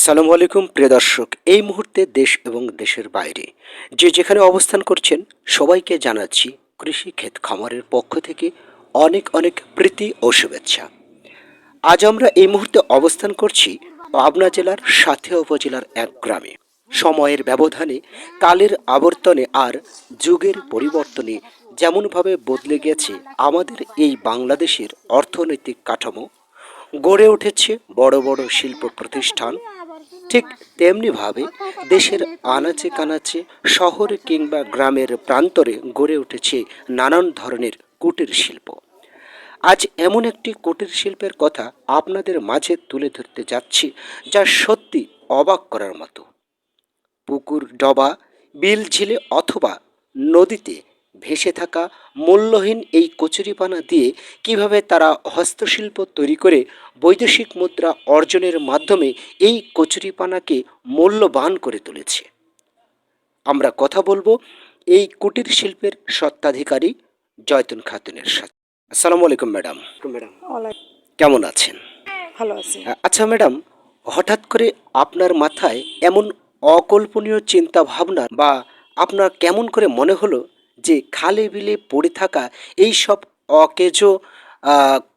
আসসালামু আলাইকুম, প্রিয় দর্শক। এই মুহূর্তে দেশ এবং দেশের বাইরে যে যেখানে অবস্থান করছেন, সবাইকে জানাচ্ছি কৃষি ক্ষেত খামারের পক্ষ থেকে অনেক অনেক প্রীতি ও শুভেচ্ছা। আজ আমরা এই মুহূর্তে অবস্থান করছি পাবনা জেলার সাথে উপজেলার এক গ্রামে। সময়ের ব্যবধানে, কালের আবর্তনে আর যুগের পরিবর্তনে যেমনভাবে বদলে গেছে আমাদের এই বাংলাদেশের অর্থনৈতিক কাঠামো, গড়ে উঠেছে বড় বড় শিল্প প্রতিষ্ঠান ঠিক তেমনিভাবে দেশের আনাচে কানাচে শহরে কিংবা গ্রামের প্রান্তরে গড়ে উঠেছে নানান ধরনের কুটির শিল্প। আজ এমন একটি কুটির শিল্পের কথা আপনাদের মাঝে তুলে ধরতে যাচ্ছি, যা সত্যি অবাক করার মতো। পুকুর, ডবা, বিল ঝিলে অথবা নদীতে ভেসে থাকা মূল্যহীন এই কচুরিপানা দিয়ে কীভাবে তারা হস্তশিল্প তৈরি করে বৈদেশিক মুদ্রা অর্জনের মাধ্যমে এই কচুরিপানাকে মূল্যবান করে তুলেছে? আমরা কথা বলব এই কুটির শিল্পের সত্ত্বাধিকারী জয়তুন খাতুনের সাথে। আসসালামু আলাইকুম ম্যাডাম। ম্যাডাম কেমন আছেন? ভালো আছি। আচ্ছা ম্যাডাম হঠাৎ করে আপনার মাথায় এমন অকল্পনীয় চিন্তা ভাবনা বা আপনার কেমন করে মনে হলো যে খালে বিলে পড়ে থাকা এই সব অকেজ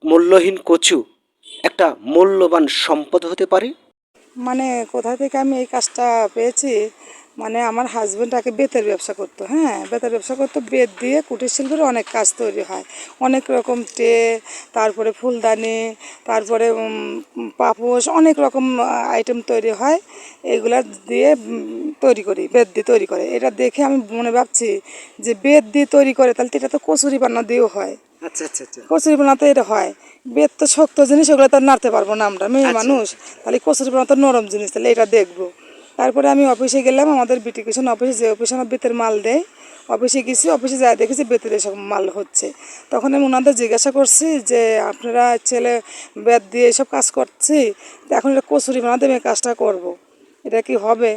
মূল্যহীন কচু একটা মূল্যবান সম্পদ হতে পারে? মানে কোথা থেকে আমি এই কাজটা পেয়েছি? মানে আমার হাজব্যান্ড আগে বেতের ব্যবসা করতো হ্যাঁ বেতের ব্যবসা করতো বেত দিয়ে কুটির শিল্পের অনেক কাজ তৈরি হয়। অনেক রকম টে তারপরে ফুলদানি তারপরে পাপোশ অনেক রকম আইটেম তৈরি হয়। এগুলা দিয়ে তৈরি করি বেত দিয়ে তৈরি করে। এটা দেখে আমি মনে ভাবছি যে বেত দিয়ে তৈরি করে তাহলে এটা তো কচুরি পান্না দিয়েও হয়। আচ্ছা আচ্ছা আচ্ছা। কচুরি বানাতে এটা হয়। বেত তো শক্ত জিনিস ওগুলো তো আর নাড়তে পারব না আমরা। মেয়ে মানুষ তাহলে কচুরি বানা তো নরম জিনিস তাহলে এটা দেখব। তারপরে আমি অফিসে গেলাম, আমাদের বিটিকেশন অফিসে যে অফিসে আমার বেতের মাল দেয়, অফিসে গেছি, অফিসে যায় দেখেছি বেতের এসব মাল হচ্ছে। তখন আমি ওনাদের জিজ্ঞাসা করছি যে, আপনারা ছেলে বেত দিয়ে এসব কাজ করছি? এখন এটা কচুরি বানাতে আমি কাজটা করব। এটা কি হবে?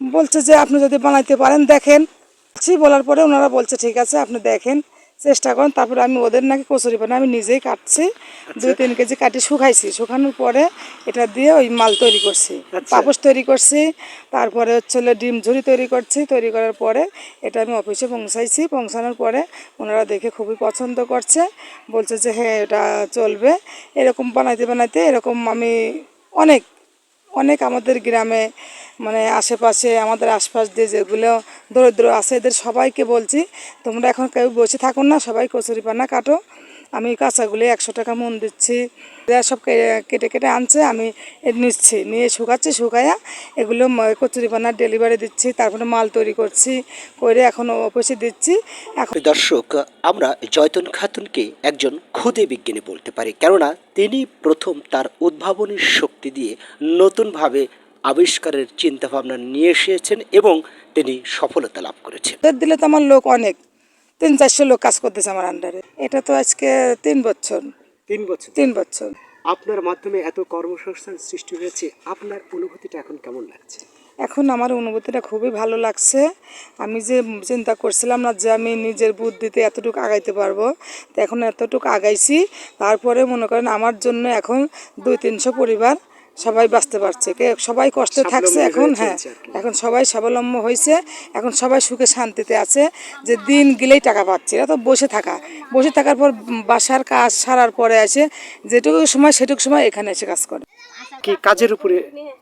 বলছে যে, আপনি যদি বানাইতে পারেন, দেখেন। বলার পরে ওনারা বলছে, ঠিক আছে, আপনি দেখেন। চেষ্টা করেন তারপরে আমি ওদের নাকি কচুরি পানা আমি নিজেই কাটছি দুই তিন কেজি কাটি শুকাইছি শুকানোর পরে এটা দিয়ে ওই মাল তৈরি করছি পাপোশ তৈরি করছি তারপরে হচ্ছে ডিম ঝুড়ি তৈরি করছি তৈরি করার পরে এটা আমি অফিসে পৌঁছাইছি পৌঁছানোর পরে ওনারা দেখে খুবই পছন্দ করছে বলছে যে হ্যাঁ এটা চলবে এরকম বানাইতে বানাইতে এরকম আমি অনেক অনেক আমাদের গ্রামে মানে আশেপাশে, আমাদের আশপাশ দিয়ে যেগুলো দরিদ্র আছে, এদের সবাইকে বলছি, তোমরা এখন কেউ বসে থাকো না, সবাই কচুরি পানা কাটো। আমি কাঁচাগুলি একশো টাকা মন দিচ্ছি। এরা সব কেটে কেটে আনছে, আমি নিচ্ছি। নিয়ে শুকাচ্ছি শুকাইয়া এগুলো ম- কচুরি পানা ডেলিভারি দিচ্ছি, তারপরে মাল তৈরি করছি, করে এখন অফিসে দিচ্ছি। এখন দর্শক, আমরা জয়তুন খাতুনকে একজন খুদে বিজ্ঞানী বলতে পারি, কেননা তিনি প্রথম তার উদ্ভাবনী শক্তি দিয়ে নতুনভাবে আবিষ্কারের চিন্তাভাবনা নিয়ে এসেছেন এবং তিনি সফলতা লাভ করেছেন। দিলে তো আমার লোক অনেক। তিন চারশো লোক কাজ করতেছে আমার আন্ডারে এটা তো আজকে তিন বছর। তিন বছর? তিন বছর। আপনার মাধ্যমে এত কর্মসংস্থান সৃষ্টি হয়েছে আপনার অনুভূতিটা এখন কেমন লাগছে? এখন আমার অনুভূতিটা খুবই ভালো লাগছে। আমি যে চিন্তা করছিলাম না যে আমি নিজের বুদ্ধিতে এতটুকু আগাইতে পারব তো এখন এতটুকু আগাইছি। তারপরে মনে করেন আমার জন্য এখন দুই তিনশো পরিবার সবাই বাঁচতে পারছে কে? সবাই কষ্টে থাকছে এখন হ্যাঁ। এখন সবাই স্বাবলম্ব হয়েছে এখন সবাই সুখে শান্তিতে আছে যে দিন গেলেই টাকা পাচ্ছে। এরা তো বসে থাকা। বসে থাকার পর বাসার কাজ সারার পরে আসে যেটুকু সময় সেটুকু সময় এখানে এসে কাজ করে। কি কাজের উপরে?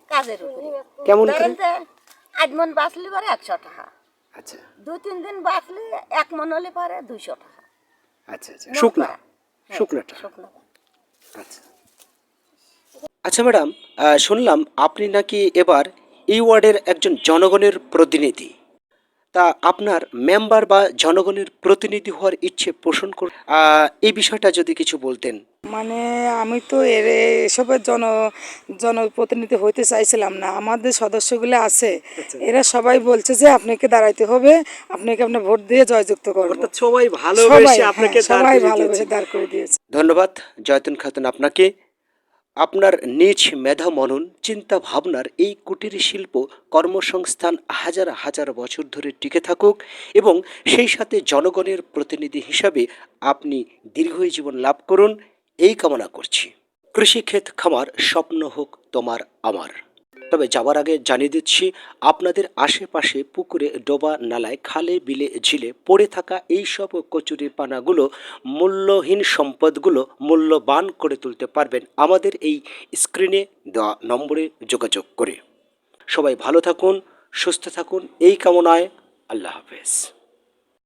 কাজের উপরে। কেমন করে? আট মন বাঁচলে পরে একশো টাকা। আচ্ছা। দুই তিন দিন বাঁচলে এক মন হলে পরে দুইশো টাকা। আচ্ছা আচ্ছা। শুকনা? হ্যাঁ, শুকনাটা? শুকনো আচ্ছা। আচ্ছা ম্যাডাম শুনলাম আপনি নাকি এবার এই ওয়ার্ডের একজন জনগণের প্রতিনিধি। তা আপনার মেম্বার বা জনগণের প্রতিনিধি হওয়ার ইচ্ছে পোষণ কর এই বিষয়টা যদি কিছু বলতেন। মানে আমি তো এর এসবের জন জনপ্রতিনিধি হইতে চাইছিলাম না। আমাদের সদস্যগুলো আছে এরা সবাই বলছে যে আপনাকে দাঁড়াইতে হবে আপনাকে আপনার ভোট দিয়ে জয়যুক্ত করব। সবাই হ্যাঁ, সবাই ভালোবেসে দাঁড় করে দিয়েছে। ধন্যবাদ জয়তুন খাতুন আপনাকে। আপনার নিজ মেধা মনন, চিন্তা ভাবনার এই কুটির শিল্প কর্মসংস্থান হাজার হাজার বছর ধরে টিকে থাকুক এবং সেই সাথে জনগণের প্রতিনিধি হিসাবে আপনি দীর্ঘই জীবন লাভ করুন, এই কামনা করছি। কৃষিক্ষেত খামার, স্বপ্ন হোক তোমার আমার। তবে যাওয়ার আগে জানিয়ে দিচ্ছি, আপনাদের আশেপাশে পুকুরে ডোবা, নালায় খালে, বিলে, ঝিলে পড়ে থাকা এই সব কচুরি পানাগুলো, মূল্যহীন সম্পদগুলো মূল্যবান করে তুলতে পারবেন আমাদের এই স্ক্রিনে দেওয়া নম্বরে যোগাযোগ করে। সবাই ভালো থাকুন, সুস্থ থাকুন, এই কামনায় আল্লাহ হাফেজ।